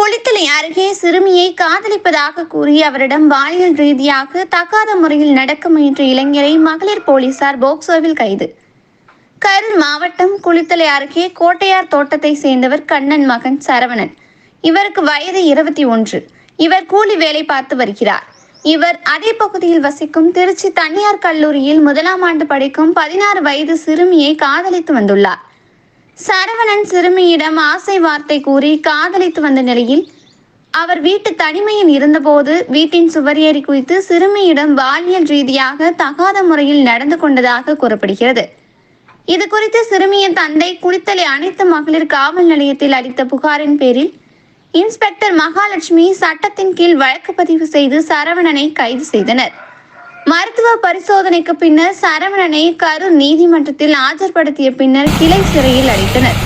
குளித்தலை அருகே சிறுமியை காதலிப்பதாக கூறி அவரிடம் பாலியல் ரீதியாக தகாத முறையில் நடக்க முயன்ற இளைஞரை மகளிர் போலீசார் போக்சோவில் கைது. கரூர் மாவட்டம் குளித்தலை அருகே கோட்டையார் தோட்டத்தை சேர்ந்தவர் கண்ணன் மகன் சரவணன். இவருக்கு வயது இருபத்தி ஒன்று. இவர் கூலி வேலை பார்த்து வருகிறார். இவர் அதே பகுதியில் வசிக்கும் திருச்சி தனியார் கல்லூரியில் முதலாம் ஆண்டு படிக்கும் பதினாறு வயது சிறுமியை காதலித்து வந்துள்ளார். சரவணன் சிறுமியிடம் ஆசை வார்த்தை கூறி காதலித்து வந்த நிலையில் அவர் வீட்டு தனிமையில் இருந்தபோது வீட்டின் சுவர் ஏறி சிறுமியிடம் பாலியல் ரீதியாக தகாத முறையில் நடந்து கொண்டதாக கூறப்படுகிறது. இது குறித்து சிறுமியின் தந்தை குளித்தலை அனைத்து மகளிர் காவல் நிலையத்தில் அளித்த புகாரின் பேரில் இன்ஸ்பெக்டர் மகாலட்சுமி சட்டத்தின் கீழ் வழக்கு பதிவு செய்து சரவணனை கைது செய்தனர். மருத்துவ பரிசோதனைக்கு பின்னர் சரவணனை கரூர் நீதிமன்றத்தில் ஆஜர்படுத்திய பின்னர் கிளை சிறையில் அடைத்தனர்.